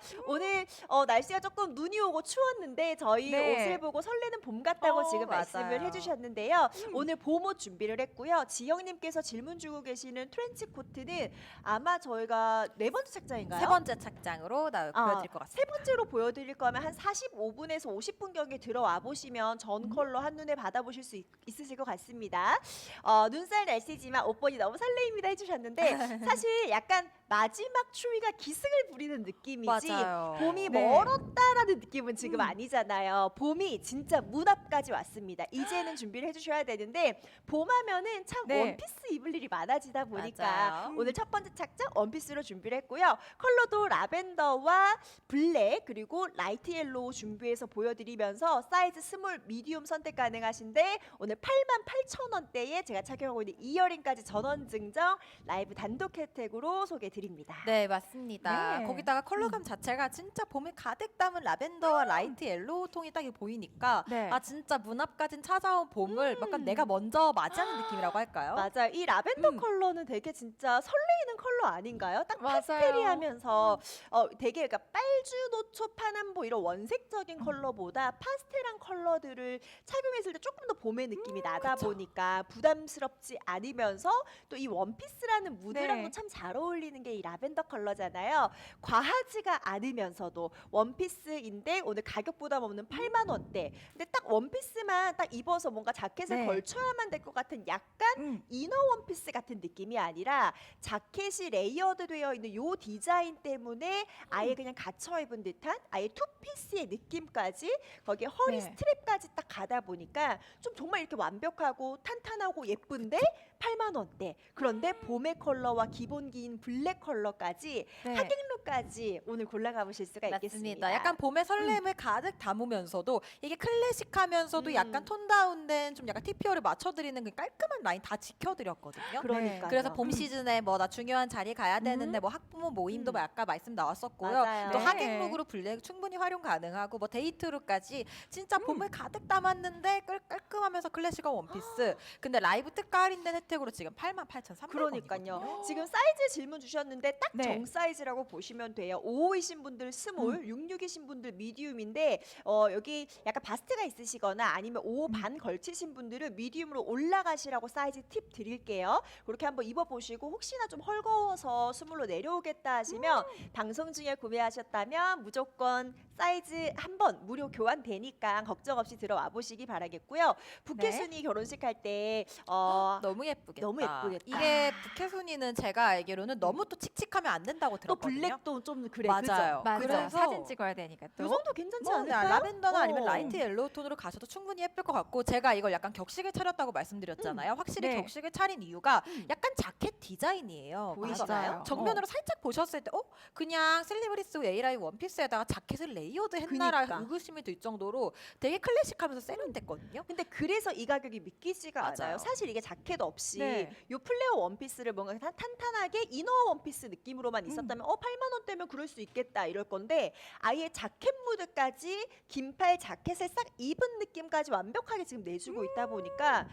오늘 어, 날씨가 조금 눈이 오고 추웠는데 저희 네. 옷을 보고 설레는 봄 같다고 어, 지금 말씀을 맞아요. 음. 해주셨는데요. 오늘 봄옷 준비를 했고요. 지영님께서 질문 주고 계시는 트렌치 코트는 아마 저희가 네 번째 착장인가요? 세 번째 착장으로 나 아, 보여드릴 것 같습니다. 세 번째로 보여드릴 거면 한 45분에서 50분 경에 들어와 보시면 음. 전 컬러 한 눈에 받아보실 수 있, 으실것 같습니다. 어, 눈살 날씨지만 옷보니 너무 설레입니다 해주셨는데 사실 약간 마지막 추위가 기승을 부리는 느낌이 지 맞아요. 봄이 네. 멀었다라는 느낌은 지금 음. 아니잖아요. 봄이 진짜 문 앞까지 왔습니다. 이제는 준비를 해주셔야 되는데 봄하면은 참 네. 원피스 입을 일이 많아지다 보니까 맞아요. 오늘 첫 번째 착장 원피스로 준비를 했고요. 컬러도 라벤더와 블랙 그리고 라이트 옐로우 준비해서 보여드리면서 사이즈 스몰, 미디움 선택 가능하신데 오늘 88,000원대에 제가 착용하고 있는 이어링까지 전원 증정 라이브 단독 혜택으로 소개드립니다. 네 맞습니다. 네. 거기다가 컬러감 자 체가 진짜 봄에 가득 담은 라벤더와 라이트 옐로우 톤이 딱 보이니까 네. 아 진짜 문 앞까지 찾아온 봄을 약간 내가 먼저 맞이하는 느낌이라고 할까요? 맞아요. 이 라벤더 음. 컬러는 되게 진짜 설레이는 컬러 아닌가요? 딱 맞아요. 파스텔이하면서 어 되게 그러니까 빨주, 노초, 파남보 이런 원색적인 음. 컬러보다 파스텔한 컬러들을 착용했을 때 조금 더 봄의 느낌이 음, 나다 보니까 부담스럽지 않으면서 또 이 원피스라는 무드랑도 네. 참잘 어울리는 게 이 라벤더 컬러잖아요. 과하지가 않으면서도 원피스인데 오늘 가격 부담 없는 8만 원대. 근데 딱 원피스만 딱 입어서 뭔가 자켓을 네. 걸쳐야만 될 것 같은 약간 음. 이너 원피스 같은 느낌이 아니라 자켓이 레이어드 되어 있는 요 디자인 때문에 아예 그냥 갇혀 입은 듯한 아예 투피스의 느낌까지 거기에 허리 네. 스트랩까지 딱 가다 보니까 좀 정말 이렇게 완벽하고 탄탄하고 예쁜데 8만 원대. 그런데 봄의 컬러와 기본기인 블랙 컬러까지 네. 하객룩까지 오늘 골라 가 보실 수가 있겠습니다. 맞습니다. 약간 봄의 설렘을 가득 담으면서도 이게 클래식하면서도 음. 약간 톤 다운된 좀 약간 TPO를 맞춰드리는 그 깔끔한 라인 다 지켜드렸거든요. 그러니까 그래서 봄 시즌에 뭐 나 중요한 자리 가야 되는데 뭐 학부모 모임도 음. 뭐 아까 말씀 나왔었고요. 맞아요. 또 네. 하객룩으로 블랙 충분히 활용 가능하고 뭐 데이트룩까지 진짜 음. 봄을 가득 담았는데 깔, 깔끔하면서 클래식한 원피스. 근데 라이브 특가 할인된 혜택 으로 지금 88,300원이거든요. 그러니까요. 지금 사이즈 질문 주셨는데 딱 네. 정 사이즈라고 보시면 돼요. 5호이신 분들 스몰, 음. 66이신 분들 미디움인데 어, 여기 약간 바스트가 있으시거나 아니면 5호 음. 반 걸치신 분들은 미디움으로 올라가시라고 사이즈 팁 드릴게요. 그렇게 한번 입어보시고 혹시나 좀 헐거워서 스몰로 내려오겠다 하시면 음. 방송 중에 구매하셨다면 무조건 사이즈 한 번 무료 교환되니까 걱정 없이 들어와 보시기 바라겠고요. 부캐순이 결혼식 할 때 어, 너무 예 쁘겠다. 너무 예쁘겠다. 이게 부캐순이는 제가 알기로는 너무 또 칙칙하면 안 된다고 또 들었거든요. 블랙도 좀 그래 맞아요. 맞아요. 그래서 사진 찍어야 되니까 또. 요 정도 괜찮지 뭐 않을까요? 라벤더나 아니면 어. 라이트 옐로우 톤으로 가셔도 충분히 예쁠 것 같고 제가 이걸 약간 격식을 차렸다고 말씀드렸잖아요. 확실히 네. 격식을 차린 이유가 약간 자켓 디자인이에요. 보이시나요? 맞아요. 정면으로 살짝 보셨을 때, 어 그냥 슬리브리스 A라인 원피스에다가 자켓을 레이어드 했나라 그니까. 의구심이 들 정도로 되게 클래식하면서 세련됐거든요. 근데 그래서 이 가격이 믿기지가 맞아요. 않아요. 사실 이게 자켓 없이 네. 요 플레어 원피스를 뭔가 탄- 탄탄하게 이너 원피스 느낌으로만 있었다면 어 8만 원대면 그럴 수 있겠다 이럴 건데 아예 자켓 무드까지 긴팔 자켓을 싹 입은 느낌까지 완벽하게 지금 내주고 있다 보니까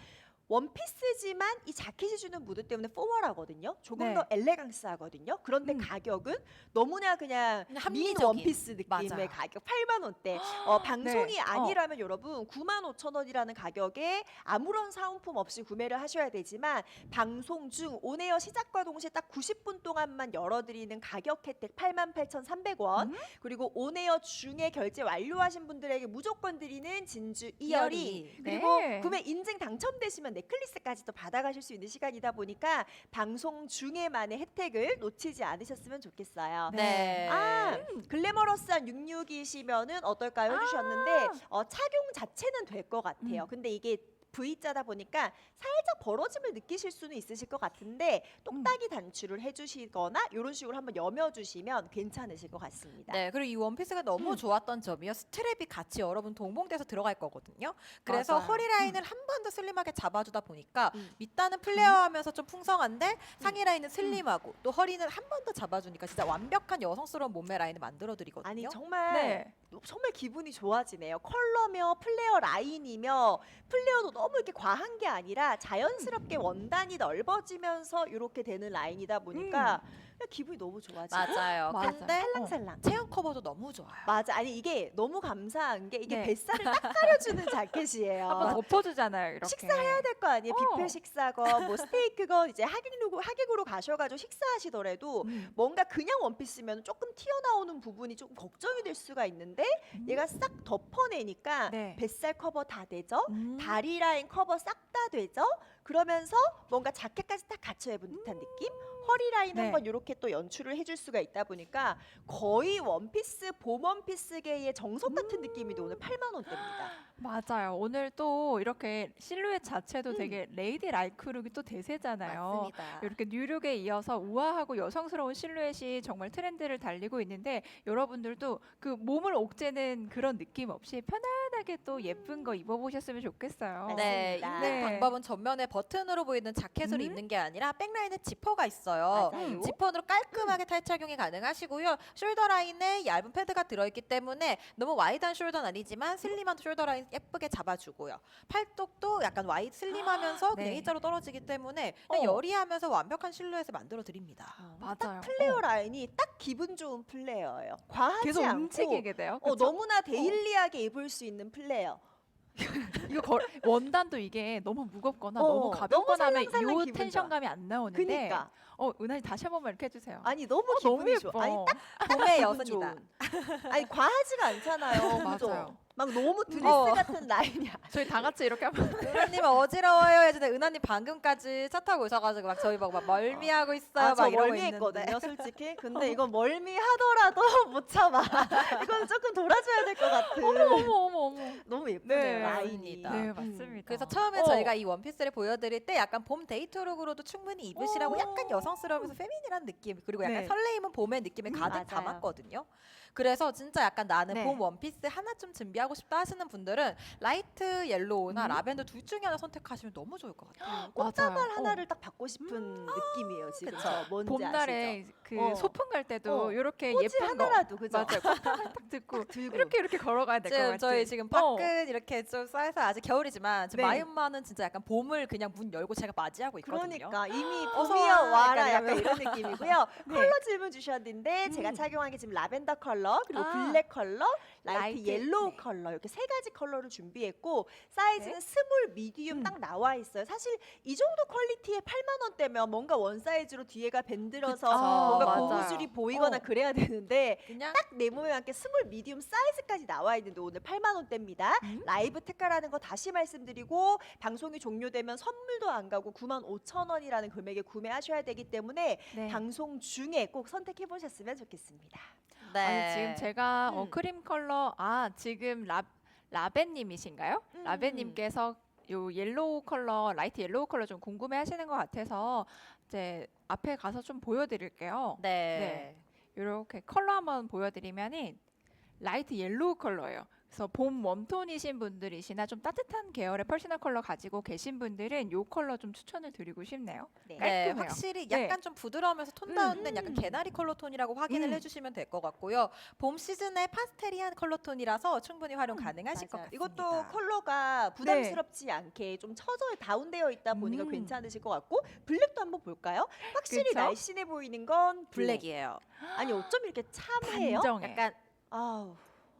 원피스지만 이 자켓이 주는 무드 때문에 포멀하거든요. 조금 네. 더 엘레강스하거든요. 그런데 음. 가격은 너무나 그냥 민 합리적인. 원피스 느낌의 맞아요. 가격 8만 원대. 어, 방송이 네. 아니라면 여러분 9만 5천 원이라는 가격에 아무런 사은품 없이 구매를 하셔야 되지만 방송 중 온에어 시작과 동시에 딱 90분 동안만 열어드리는 가격 혜택 8만 8,300원 음? 그리고 온에어 중에 결제 완료하신 분들에게 무조건 드리는 진주 이어리 이어리. 그리고 네. 구매 인증 당첨되시면 넥클리스까지도 받아가실 수 있는 시간이다 보니까 방송 중에만의 혜택을 놓치지 않으셨으면 좋겠어요. 네. 아, 글래머러스한 66이시면은 어떨까요? 해주셨는데 어, 착용 자체는 될 것 같아요. 음. 근데 이게 V자다 보니까 살짝 벌어짐을 느끼실 수는 있으실 것 같은데 똑딱이 단추를 해주시거나 이런 식으로 한번 여며주시면 괜찮으실 것 같습니다. 네, 그리고 이 원피스가 너무 음. 좋았던 점이요. 스트랩이 같이 여러분 동봉돼서 들어갈 거거든요. 그래서 맞아요. 허리 라인을 한 번 더 슬림하게 잡아주다 보니까 음. 밑단은 플레어하면서 좀 풍성한데 상의 라인은 슬림하고 또 허리는 한 번 더 잡아주니까 진짜 완벽한 여성스러운 몸매 라인을 만들어드리거든요. 아니 정말 네. 정말 기분이 좋아지네요. 컬러며 플레어 라인이며 플레어도 너무 이렇게 과한 게 아니라 자연스럽게 원단이 넓어지면서 이렇게 되는 라인이다 보니까 그냥 기분이 너무 좋아지고 맞아요. 맞아요. 근데 살랑살랑. 체형 커버도 너무 좋아요. 맞아. 아니 이게 너무 감사한 게 이게 네. 뱃살을 딱 가려주는 자켓이에요. 한번 덮어주잖아요. 이렇게. 식사해야 될 거 아니에요. 어. 뷔페 식사건 뭐 스테이크건 이제 하객으로 하객으로 가셔가지고 식사하시더라도 음. 뭔가 그냥 원피스면 조금 튀어나오는 부분이 조금 걱정이 될 수가 있는데 음. 얘가 싹 덮어내니까 네. 뱃살 커버 다 되죠. 음. 다리 라인 커버 싹 다 되죠. 그러면서 뭔가 자켓까지 딱 갖춰 입은 듯한 느낌? 허리 라인 네. 한번 이렇게 또 연출을 해줄 수가 있다 보니까 거의 원피스 봄 원피스계의 정석 같은 음. 느낌이 오늘 8만 원대입니다. 맞아요. 오늘 또 이렇게 실루엣 자체도 음. 되게 레이디 라이크룩이 또 대세잖아요. 맞습니다. 이렇게 뉴룩에 이어서 우아하고 여성스러운 실루엣이 정말 트렌드를 달리고 있는데 여러분들도 그 몸을 옥죄는 그런 느낌 없이 편안하게 또 예쁜 거 입어보셨으면 좋겠어요. 네, 맞습니다. 입는 네. 방법은 전면에 버튼으로 보이는 자켓으로 음. 입는 게 아니라 백라인에 지퍼가 있어요. 맞아요. 지퍼로 깔끔하게 탈 착용이 가능하시고요. 숄더 라인에 얇은 패드가 들어있기 때문에 너무 와이드한 숄더는 아니지만 슬림한 숄더 라인 예쁘게 잡아주고요. 팔뚝도 약간 와이드 슬림하면서 그냥 네. 일자로 떨어지기 때문에 그냥 어. 여리하면서 완벽한 실루엣을 만들어 드립니다. 맞아요. 플레어 어. 라인이 딱 기분 좋은 플레어예요. 과하지 계속 않고 움직이게 돼요. 어, 그쵸? 너무나 데일리하게 입을 수 있는 플레어. 이거 걸, 원단도 이게 너무 무겁거나 어, 너무 가볍거나 하면 살랑살랑 이 기분 텐션감이 안 나오는데 그니까 어 은하님 다시 한 번만 이렇게 해주세요. 아니 너무 어, 너무 기분이 예뻐. 좋아. 아니 딱 봄의 기분 여성이다. 좋은. 아니 과하지가 않잖아요. 그죠? 맞아요. 막 너무 드레스 어. 같은 라인이야. 저희 다 같이 이렇게 한번 은하님 어지러워요 해주는데 은하님 방금까지 차 타고 오셔가지고 막 저희 막, 막 멀미하고 있어요. 아, 막 저 이러고 멀미했거든요. 솔직히. 근데 이건 멀미하더라도 못 참아. 이건 조금 돌아줘야 될 것 같은. 어머 어머 어머 어머. 너무 예쁘네요, 네. 라인이. 맞습니다. 네 음. 맞습니다. 그래서 처음에 어. 저희가 이 원피스를 보여드릴 때 약간 봄 데이트룩으로도 충분히 입으시라고 어. 약간 여성스러우면서 페미닌한 느낌 그리고 약간 네. 설레임은 봄의 느낌을 음, 가득 맞아요. 담았거든요. 그래서 진짜 약간 나는 네. 봄 원피스 하나 좀 준비하고 싶다 하시는 분들은 라이트 옐로우나 음. 라벤더 둘 중에 하나 선택하시면 너무 좋을 것 같아요. 꽃다발 맞아요. 하나를 딱 받고 싶은 느낌이에요, 지금. 그쵸. 저 뭔지 봄날에 그 어. 소풍 갈 때도 어. 이렇게 꽃이 예쁜 하나라도, 그죠? 거 맞아요. 꽃다발 딱 듣고 들고. 이렇게 이렇게 걸어가야 될 것 지금 같아요. 저희 지금 어. 밖은 이렇게 좀 쌓여서 아직 겨울이지만 지금 네. 마이엄마는 진짜 약간 봄을 그냥 문 열고 제가 맞이하고 있거든요. 그러니까 이미 봄이여 와, 와라 약간 약간 이런 느낌이고요. 네. 컬러 질문 주셨는데 제가 음. 착용한 게 지금 라벤더 컬러 그리고 아. 블랙 컬러, 라이트, 라이트, 옐로우 네. 컬러 이렇게 세 가지 컬러를 준비했고 사이즈는 네. 스몰, 미디움 음. 딱 나와 있어요. 사실 이 정도 퀄리티에 8만 원대면 뭔가 원 사이즈로 뒤에가 밴들어서 그쵸. 뭔가 맞아요. 고무줄이 보이거나 어. 그래야 되는데 그냥 딱 내 몸에 맞게 스몰, 미디움 사이즈까지 나와 있는데 오늘 8만 원대입니다. 음? 라이브 특가라는 거 다시 말씀드리고 방송이 종료되면 선물도 안 가고 9만 5천 원이라는 금액에 구매하셔야 되기 때문에 네. 방송 중에 꼭 선택해 보셨으면 좋겠습니다. 네. 아니 지금 제가 어, 음. 크림 컬러 아 지금 라 라벤님이신가요? 음. 라벤님께서 요 옐로우 컬러 라이트 옐로우 컬러 좀 궁금해하시는 것 같아서 이제 앞에 가서 좀 보여드릴게요. 네. 이렇게 컬러 한번 보여드리면은 라이트 옐로우 컬러예요. 그래서 봄 웜톤이신 분들이시나 좀 따뜻한 계열의 퍼스널 컬러 가지고 계신 분들은 요 컬러 좀 추천을 드리고 싶네요. 네. 네, 깔끔해요. 확실히 네. 약간 좀 부드러우면서 톤 음. 다운된 약간 개나리 컬러 톤이라고 확인을 음. 해주시면 될 것 같고요. 봄 시즌에 파스텔이한 컬러 톤이라서 충분히 활용 가능하실 것 맞아요. 같습니다. 이것도 컬러가 부담스럽지 않게 좀 처져 다운되어 있다 보니까 음. 괜찮으실 것 같고 블랙도 한번 볼까요? 확실히 그쵸? 날씬해 보이는 건 블랙. 블랙이에요. 아니 어쩜 이렇게 참해요? 단정해. 약간 아우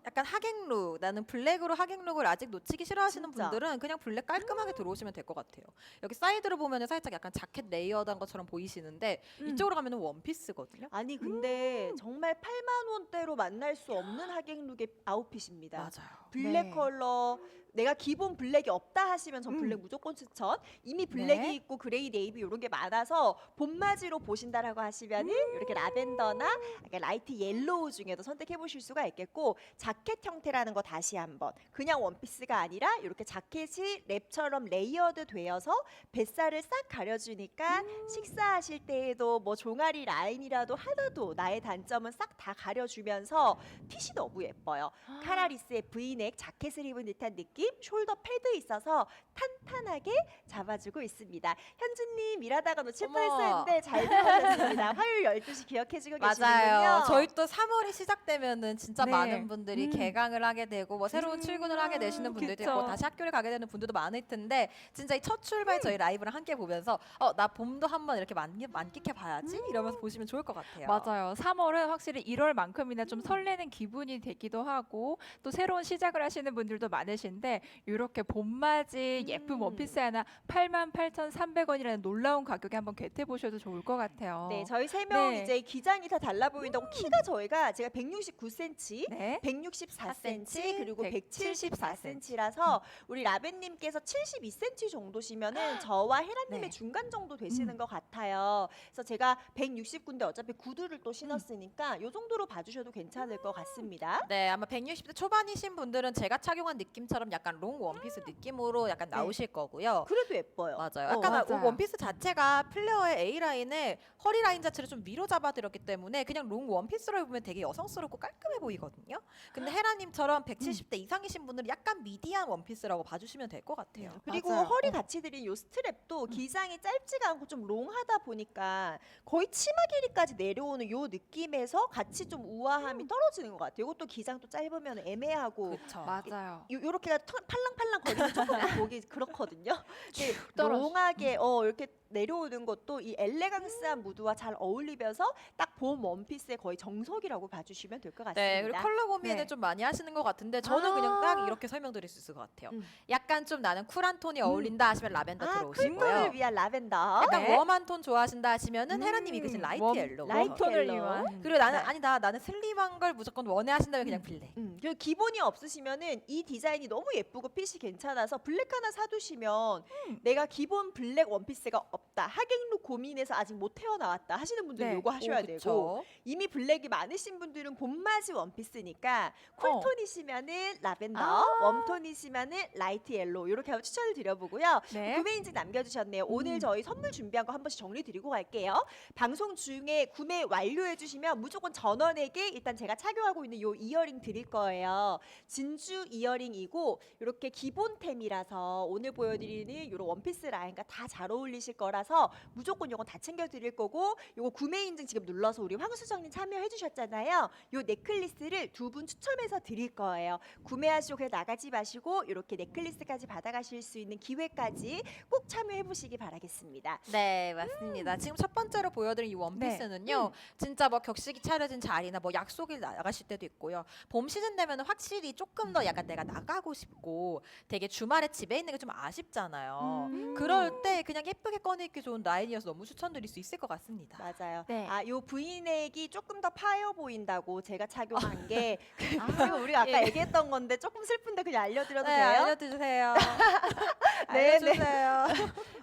약간 하객룩 나는 블랙으로 하객룩을 아직 놓치기 싫어하시는 진짜. 분들은 그냥 블랙 깔끔하게 들어오시면 될 것 같아요. 여기 사이드로 보면 살짝 약간 자켓 레이어드한 것처럼 보이시는데 음. 이쪽으로 가면 은 원피스거든요. 아니 근데 정말 8만 원대로 만날 수 없는 하객룩의 아웃핏입니다. 맞아요. 블랙 네. 컬러 내가 기본 블랙이 없다 하시면 전 음. 블랙 무조건 추천. 이미 블랙이 네. 있고 그레이 네이비 이런 게 많아서 봄맞이로 보신다라고 하시면 은 음. 이렇게 라벤더나 약간 라이트 옐로우 중에도 선택해 보실 수가 있겠고 자켓 형태라는 거 다시 한번 그냥 원피스가 아니라 이렇게 자켓이 랩처럼 레이어드 되어서 뱃살을 싹 가려주니까 음. 식사하실 때에도 뭐 종아리 라인이라도 하나도 나의 단점은 싹 다 가려주면서 핏이 너무 예뻐요. 카라리스의 브이넥 자켓을 입은 듯한 느낌 느낌, 숄더 패드 있어서 탄탄하게 잡아주고 있습니다. 현주님 일하다가 놓칠 어머. 뻔했었는데 잘 들어오셨습니다. 화요일 12시 기억해주고 계시는군요. 맞아요. 저희 또 3월이 시작되면은 진짜 네. 많은 분들이 음. 개강을 하게 되고 뭐 새로운 음, 출근을 하게 되시는 분들도 그쵸. 있고 다시 학교를 가게 되는 분들도 많을 텐데 진짜 이 첫 출발 음. 저희 라이브를 함께 보면서 어 나 봄도 한번 이렇게 만기, 만끽해 봐야지 이러면서 보시면 좋을 것 같아요. 음. 맞아요. 3월은 확실히 1월만큼이나 좀 설레는 기분이 되기도 하고 또 새로운 시작을 하시는 분들도 많으신데 이렇게 봄맞이 예쁜 음. 원피스 하나 88,300원이라는 놀라운 가격에 한번 개태 보셔도 좋을 것 같아요. 네, 저희 세 명 네. 이제 기장이 다 달라 보인다고 키가 저희가 제가 169cm, 네. 164cm 그리고 174cm. 174cm라서 우리 라벤님께서 72cm 정도시면은 저와 헤라님의 네. 중간 정도 되시는 음. 것 같아요. 그래서 제가 169인데 어차피 구두를 또 신었으니까 요 정도로 봐주셔도 괜찮을 것 같습니다. 네, 아마 160대 초반이신 분들은 제가 착용한 느낌처럼 약간 롱 원피스 느낌으로 약간 네. 나오실 거고요. 그래도 예뻐요. 맞아요. 어, 약간 맞아요. 원피스 자체가 플레어의 A 라인을 허리 라인 자체를 좀 위로 잡아드렸기 때문에 그냥 롱 원피스로 입으면 되게 여성스럽고 깔끔해 보이거든요. 근데 헤라님처럼 170대 이상이신 분들은 약간 미디한 원피스라고 봐주시면 될 것 같아요. 그리고 맞아요. 허리 어. 같이 드린 요 스트랩도 기장이 짧지가 않고 좀 롱하다 보니까 거의 치마 길이까지 내려오는 요 느낌에서 같이 좀 우아함이 떨어지는 것 같아요. 이것도 기장 또 짧으면 애매하고 그렇죠. 맞아요. 요, 요렇게가 털- 팔랑팔랑 거리는 조금 보기 그렇거든요. 근데 떨어져. 롱하게 어 이렇게 내려오는 것도 이 엘레강스한 무드와 잘 어울리면서 딱 봄 원피스의 거의 정석이라고 봐주시면 될 것 같습니다. 네, 그리고 컬러 고민을 네. 좀 많이 하시는 것 같은데 저는 그냥 아. 딱 이렇게 설명드릴 수 있을 것 같아요. 음. 약간 좀 나는 쿨한 톤이 어울린다 하시면 라벤더 아, 들어오시고요. 쿨톤을 위한 라벤더. 약간 네. 웜한 톤 좋아하신다 하시면은 음, 헤라님 입으신 라이트 웜, 옐로우. 라이트 톤을 옐로우. 위한. 그리고 나는 네. 아니다 나는 슬림한 걸 무조건 원해 하신다면 그냥 블랙. 음, 그리고 기본이 없으시면은 이 디자인이 너무 예쁘고 핏이 괜찮아서 블랙 하나 사두시면 음. 내가 기본 블랙 원피스가 없다 하객룩 고민해서 아직 못 태어나왔다 하시는 분들 네. 은 요거 하셔야 오, 되고 그쵸. 이미 블랙이 많으신 분들은 봄맞이 원피스니까 어. 쿨톤이시면은 라벤더, 아. 웜톤이시면은 라이트 옐로우 이렇게 한번 추천을 드려보고요. 네. 구매 인증 남겨주셨네요. 오늘 음. 저희 선물 준비한 거 한 번씩 정리 드리고 갈게요. 방송 중에 구매 완료해 주시면 무조건 전원에게 일단 제가 착용하고 있는 요 이어링 드릴 거예요. 진주 이어링이고 이렇게 기본템이라서 오늘 보여드리는 이런 원피스 라인과 다 잘 어울리실 거라 서 무조건 요건 다 챙겨 드릴 거고 요거 구매 인증 지금 눌러서 우리 황수정님 참여해 주셨잖아요. 요 넥클리스를 두 분 추첨해서 드릴 거예요. 구매하시고 그냥 나가지 마시고 이렇게 넥클리스까지 받아가실 수 있는 기회까지 꼭 참여해 보시기 바라겠습니다. 네 맞습니다. 지금 첫 번째로 보여드린 이 원피스는요, 음. 진짜 뭐 격식이 차려진 자리나 뭐 약속일 나가실 때도 있고요. 봄 시즌 되면 확실히 조금 더 약간 내가 나가고 싶고 되게 주말에 집에 있는 게 좀 아쉽잖아요. 음. 그럴 때 그냥 예쁘게 꺼내 입기 좋은 라인이어서 너무 추천드릴 수 있을 것 같습니다. 맞아요. 네. 아, 요 V넥이 조금 더 파여 보인다고 제가 착용한 게 아, 그리고 우리가 아까 예. 얘기했던 건데 조금 슬픈데 그냥 알려드려도 네, 돼요? 알려주세요. 네, 알려주세요.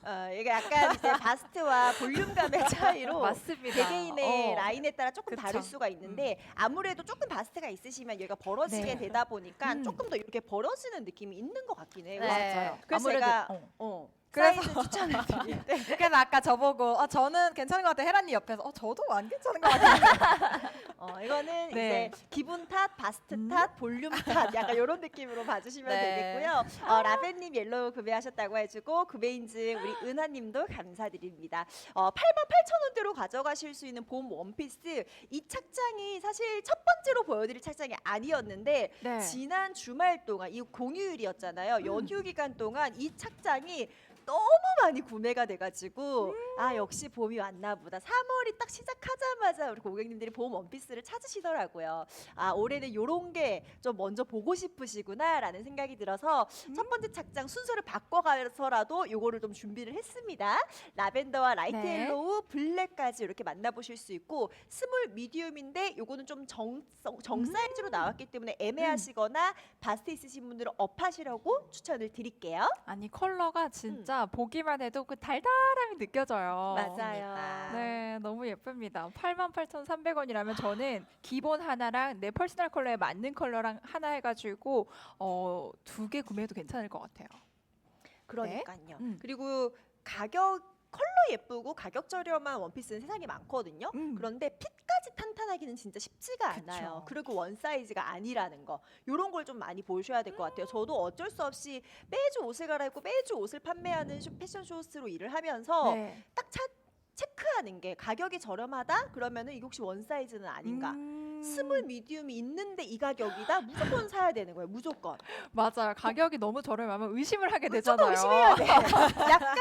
어, 이게 약간 이제 바스트와 볼륨감의 차이로 맞습니다. 개개인의 어. 라인에 따라 조금 그쵸. 다를 수가 있는데 아무래도 조금 바스트가 있으시면 얘가 벌어지게 네. 되다 보니까 음. 조금 더 이렇게 벌어지는 느낌이 있는 것 같긴 해요. 네. 맞아요. 그래서 아무래도 제가 어. 어, 그래서- 사이즈 추천을 드릴 때 그래서 아까 저보고 어, 저는 괜찮은 것 같아. 헤라님 옆에서 어, 저도 안 괜찮은 것 같아. 어, 이거는 네. 이제 기분 탓, 바스트 음. 탓, 볼륨 탓 약간 이런 느낌으로 봐주시면 네. 되겠고요. 어, 라벤님 옐로우 구매하셨다고 해주고 구매 인증 우리 은하님도 감사드립니다. 어, 88,000원대로 가져가실 수 있는 봄 원피스 이 착장이 사실 첫 번째로 보여드릴 착장이 아니었는데 네. 지난 주말 동안 이 공휴일이었잖아요. 연휴 기간 동안 이 착장이 너무 많이 구매가 돼가지고 아 역시 봄이 왔나 보다. 3월이 딱 시작하자마자 우리 고객님들이 봄 원피스를 찾으시더라고요. 아 올해는 요런 게 좀 먼저 보고 싶으시구나라는 생각이 들어서 첫 번째 착장 순서를 바꿔가서라도 요거를 좀 준비를 했습니다. 라벤더와 라이트 네. 옐로우, 블랙까지 이렇게 만나보실 수 있고 스몰 미디움인데 요거는 좀정 정 사이즈로 나왔기 때문에 애매하시거나 바스트 있으신 분들은 업하시라고 추천을 드릴게요. 아니 컬러가 진짜 보기만 해도 그 달달함이 느껴져요. 맞아요. 네, 너무 예쁩니다. 88,300원이라면 저는 기본 하나랑 내 퍼스널 컬러에 맞는 컬러랑 하나 해가지고 어, 두 개 구매해도 괜찮을 것 같아요. 그러니까요. 음. 그리고 가격 컬러 예쁘고 가격 저렴한 원피스는 세상에 많거든요. 음. 그런데 핏까지 탄탄하기는 진짜 쉽지가 그쵸. 않아요. 그리고 원 사이즈가 아니라는 거. 이런 걸 좀 많이 보셔야 될 것 같아요. 저도 어쩔 수 없이 매주 옷을 갈아입고 매주 옷을 판매하는 쇼- 패션 쇼스로 일을 하면서 네. 딱 차, 체크하는 게 가격이 저렴하다? 그러면은 이게 혹시 원 사이즈는 아닌가? 음. 스몰 미디움이 있는데 이 가격이다? 무조건 사야 되는 거예요. 무조건. 맞아요. 가격이 너무 저렴하면 의심을 하게 되잖아요. 의심해야 돼. 약간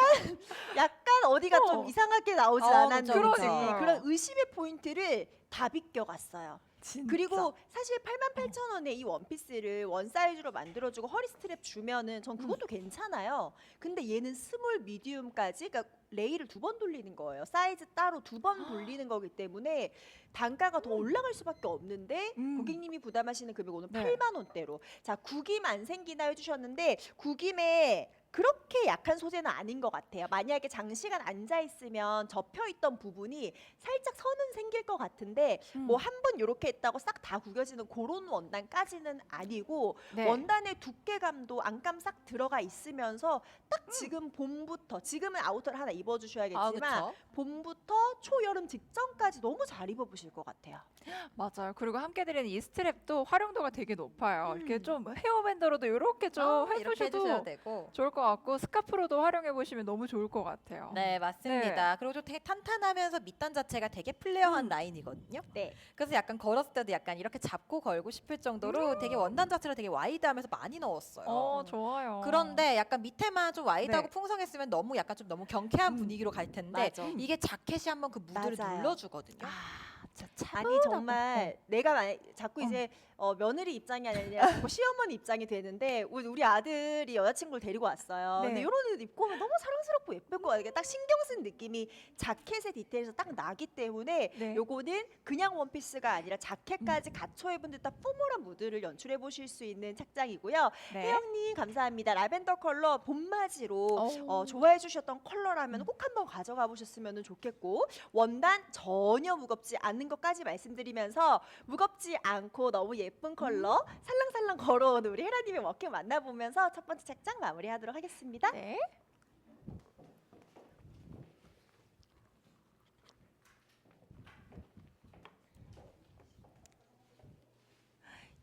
약간 어디가 어. 좀 이상하게 나오지 어, 않았는지 그쵸, 그쵸. 그런 의심의 포인트를 다 비껴갔어요. 진짜. 그리고 사실 88,000원에 이 원피스를 원 사이즈로 만들어주고 허리 스트랩 주면은 전 그것도 괜찮아요. 근데 얘는 스몰 미디움까지 그러니까 레일을 두 번 돌리는 거예요. 사이즈 따로 두 번 돌리는 거기 때문에 단가가 더 올라갈 수밖에 없는데 음. 고객님이 부담하시는 금액 오늘 네. 8만 원대로. 자 구김 안 생기나 해주셨는데 구김에 그렇게 약한 소재는 아닌 것 같아요. 만약에 장시간 앉아 있으면 접혀 있던 부분이 살짝 선은 생길 것 같은데 음. 뭐 한 번 이렇게 했다고 싹 다 구겨지는 그런 원단까지는 아니고 네. 원단의 두께감도 안감 싹 들어가 있으면서 딱 음. 지금 봄부터 지금은 아우터를 하나 아, 입어 주셔야겠지만 그렇죠. 봄부터 초여름 직전까지 너무 잘 입어 보실 것 같아요. 맞아요. 그리고 함께 드리는 이 스트랩도 활용도가 되게 높아요. 이렇게 음. 좀 헤어밴더로도 이렇게 좀 아, 이렇게 해주셔야 되고. 좋을 것 같고 스카프로도 활용해 보시면 너무 좋을 것 같아요. 네, 맞습니다. 그리고 좀 되게 탄탄하면서 밑단 자체가 되게 플레어한 음. 라인이거든요. 네. 그래서 약간 걸었을 때도 약간 이렇게 잡고 걸고 싶을 정도로 되게 원단 자체를 되게 와이드하면서 많이 넣었어요. 어, 좋아요. 그런데 약간 밑에만 좀 와이드하고 네. 풍성했으면 너무 약간 좀 너무 경쾌한 음. 분위기로 갈 텐데 맞아. 이게 자켓이 한번 그 무드를 맞아요. 눌러주거든요. 아, 아니 정말 내가 만- 자꾸 어. 이제 어, 며느리 입장이 아니라 자꾸 시어머니 입장이 되는데 우리, 우리 아들이 여자친구를 데리고 왔어요. 네. 근데 이런 옷 입고 오면 너무 사랑스럽고 예쁠 것 같아요. 이게 딱 신경 쓴 느낌이 자켓의 디테일에서 딱 나기 때문에 네. 요거는 그냥 원피스가 아니라 자켓까지 갖춰 입은 듯한 포멀한 무드를 연출해 보실 수 있는 착장이고요. 네. 혜영님 감사합니다. 라벤더 컬러 봄맞이로 어. 어, 좋아해 주셨던 컬러라면 꼭 한번 가져가 보셨으면 좋겠고 원단 전혀 무겁지 않는 것까지 말씀드리면서 무겁지 않고 너무 예쁜 컬러 살랑살랑 걸어오는 우리 헤라님의 워킹 만나보면서 첫 번째 착장 마무리하도록 하겠습니다. 네.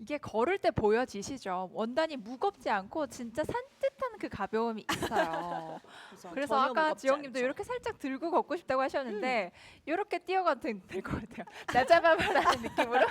이게 걸을 때 보여지시죠? 원단이 무겁지 않고 진짜 산뜻한 그 가벼움이 있어요. 그래서 아까 지영님도. 이렇게 살짝 들고 걷고 싶다고 하셨는데 이렇게 뛰어가도 될 것 같아요. 나잡아봐라는 느낌으로.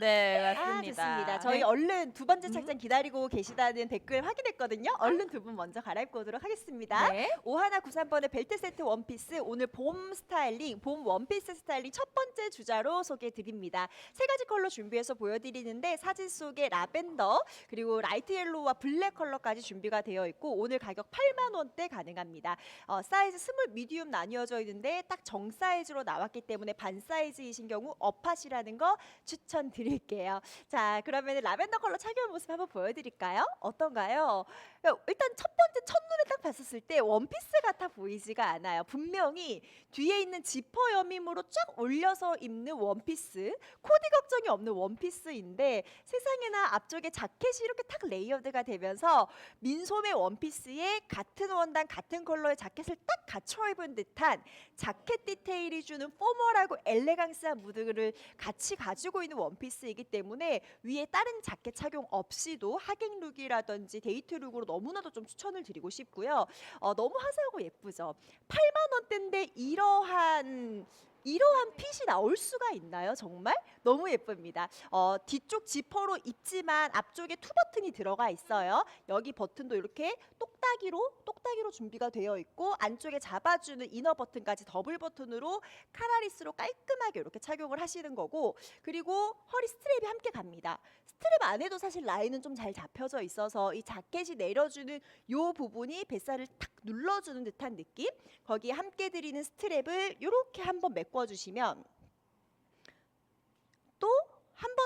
네, 아, 맞습니다. 좋습니다. 저희 네. 얼른 두 번째 음. 착장 기다리고 계시다는 댓글 확인했거든요. 얼른 두 분 먼저 갈아입고 오도록 하겠습니다. 네. 오하나 93번의 벨트 세트 원피스 오늘 봄 스타일링 봄 원피스 스타일링 첫 번째 주자로 소개해 드립니다. 세 가지 컬러 준비해서 보여드리는데 사진 속에 라벤더 그리고 라이트 옐로우와 블랙 컬러까지 준비가 되어 있고 오늘 가격 8만 원대 가능합니다. 어, 사이즈 스몰 미디움 나뉘어져 있는데 딱 정 사이즈로 나왔기 때문에 반 사이즈이신 경우 업하시라는 거 추천 드릴게요. 자 그러면 라벤더 컬러 착용 모습 한번 보여드릴까요? 어떤가요? 야, 일단 첫 번째 첫눈에 딱 봤었을 때 원피스 같아 보이지가 않아요. 분명히 뒤에 있는 지퍼 여밈으로 쫙 올려서 입는 원피스, 코디 걱정이 없는 원피스인데 세상에나 앞쪽에 자켓이 이렇게 탁 레이어드가 되면서 민소매 원피스에 같은 원단 같은 컬러의 자켓을 딱 갖춰 입은 듯한 자켓 디테일이 주는 포멀하고 엘레강스한 무드를 같이 가지고 있는 원피스이기 때문에 위에 다른 자켓 착용 없이도 하객 룩이라든지 데이트 룩으로 너무나도 좀 추천을 드리고 싶고요. 어, 너무 화사하고 예쁘죠. 8만 원대인데 이러한 이러한 핏이 나올 수가 있나요? 정말 너무 예쁩니다. 어, 뒤쪽 지퍼로 입지만 앞쪽에 투 버튼이 들어가 있어요. 여기 버튼도 이렇게 똑딱이로 똑딱이로 준비가 되어 있고 안쪽에 잡아주는 이너 버튼까지 더블 버튼으로 카라리스로 깔끔하게 이렇게 착용을 하시는 거고 그리고 허리 스트랩이 함께 갑니다. 스트랩 안에도 사실 라인은 좀 잘 잡혀져 있어서 이 자켓이 내려주는 요 부분이 뱃살을 탁 눌러주는 듯한 느낌. 거기에 함께 드리는 스트랩을 이렇게 한번 메꿔주시면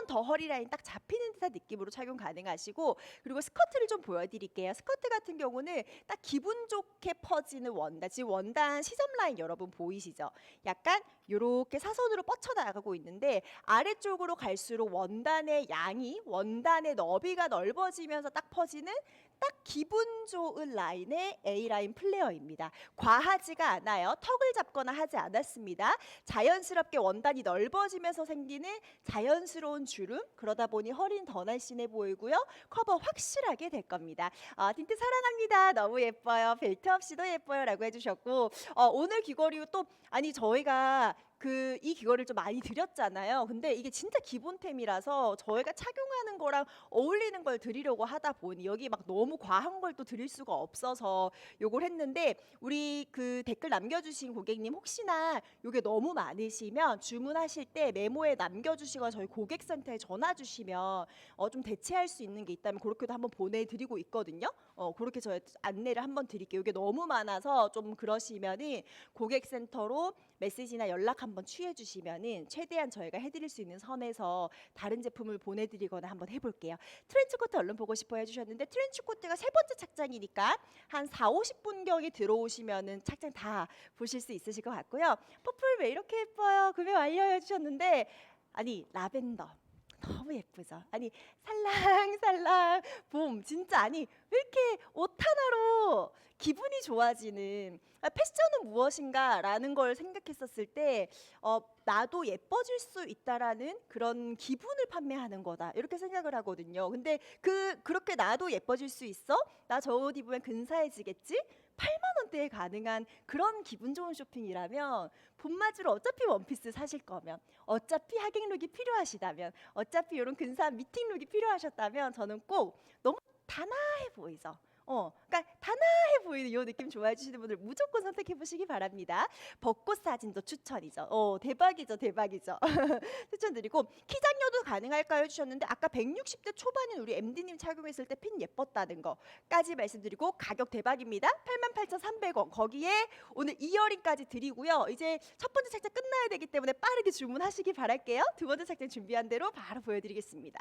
더 허리 라인 딱 잡히는 듯한 느낌으로 착용 가능하시고 그리고 스커트를 좀 보여드릴게요. 스커트 같은 경우는 딱 기분 좋게 퍼지는 원단, 지금 원단 시점 라인 여러분 보이시죠? 약간 이렇게 사선으로 뻗쳐 나가고 있는데 아래쪽으로 갈수록 원단의 양이 원단의 너비가 넓어지면서 딱 퍼지는 딱 기분 좋은 라인의 A 라인 플레어입니다. 과하지가 않아요. 턱을 잡거나 하지 않았습니다. 자연스럽게 원단이 넓어지면서 생기는 자연스러운 주름 그러다 보니 허리는 더 날씬해 보이고요. 커버 확실하게 될 겁니다. 아, 틴트 사랑합니다. 너무 예뻐요. 벨트 없이도 예뻐요라고 해주셨고 어, 오늘 귀걸이 또 아니 저희가 그 이 귀걸이를 좀 많이 드렸잖아요. 근데 이게 진짜 기본템이라서 저희가 착용하는 거랑 어울리는 걸 드리려고 하다 보니 여기 막 너무 과한 걸 또 드릴 수가 없어서 요걸 했는데 우리 그 댓글 남겨주신 고객님 혹시나 요게 너무 많으시면 주문하실 때 메모에 남겨주시거나 저희 고객센터에 전화 주시면 어, 좀 대체할 수 있는 게 있다면 그렇게도 한번 보내드리고 있거든요. 어, 그렇게 저희 안내를 한번 드릴게요. 이게 너무 많아서 좀 그러시면은 고객센터로 메시지나 연락 한번 취해 주시면은 최대한 저희가 해드릴 수 있는 선에서 다른 제품을 보내드리거나 한번 해볼게요. 트렌치 코트 얼른 보고 싶어 해주셨는데 트렌치 코트가 세 번째 착장이니까 한 4, 50분 경이 들어오시면은 착장 다 보실 수 있으실 것 같고요. 퍼플 왜 이렇게 예뻐요? 구매 완료 해주셨는데 아니 라벤더 너무 예쁘죠? 아니 살랑살랑 봄 진짜 아니 왜 이렇게 옷 하나로 기분이 좋아지는 아, 패션은 무엇인가라는 걸 생각했었을 때 어, 나도 예뻐질 수 있다라는 그런 기분을 판매하는 거다 이렇게 생각을 하거든요. 근데 그 그렇게 나도 예뻐질 수 있어? 나 저 옷 입으면 근사해지겠지? 8만 원대에 가능한 그런 기분 좋은 쇼핑이라면 봄맞이로 어차피 원피스 사실 거면 어차피 하객룩이 필요하시다면 어차피 이런 근사한 미팅룩이 필요하셨다면 저는 꼭 너무 단아해 보이죠. 어, 그러니까 단아해 보이는 이 느낌 좋아해 주시는 분들 무조건 선택해 보시기 바랍니다. 벚꽃 사진도 추천이죠. 어, 대박이죠, 대박이죠. 추천드리고 키장녀도 가능할까요 해주셨는데 아까 160대 초반인 우리 MD님 착용했을 때 핀 예뻤다는 거까지 말씀드리고 가격 대박입니다. 88,300원 거기에 오늘 이어링까지 드리고요. 이제 첫 번째 착장 끝나야 되기 때문에 빠르게 주문하시기 바랄게요. 두 번째 착장 준비한 대로 바로 보여드리겠습니다.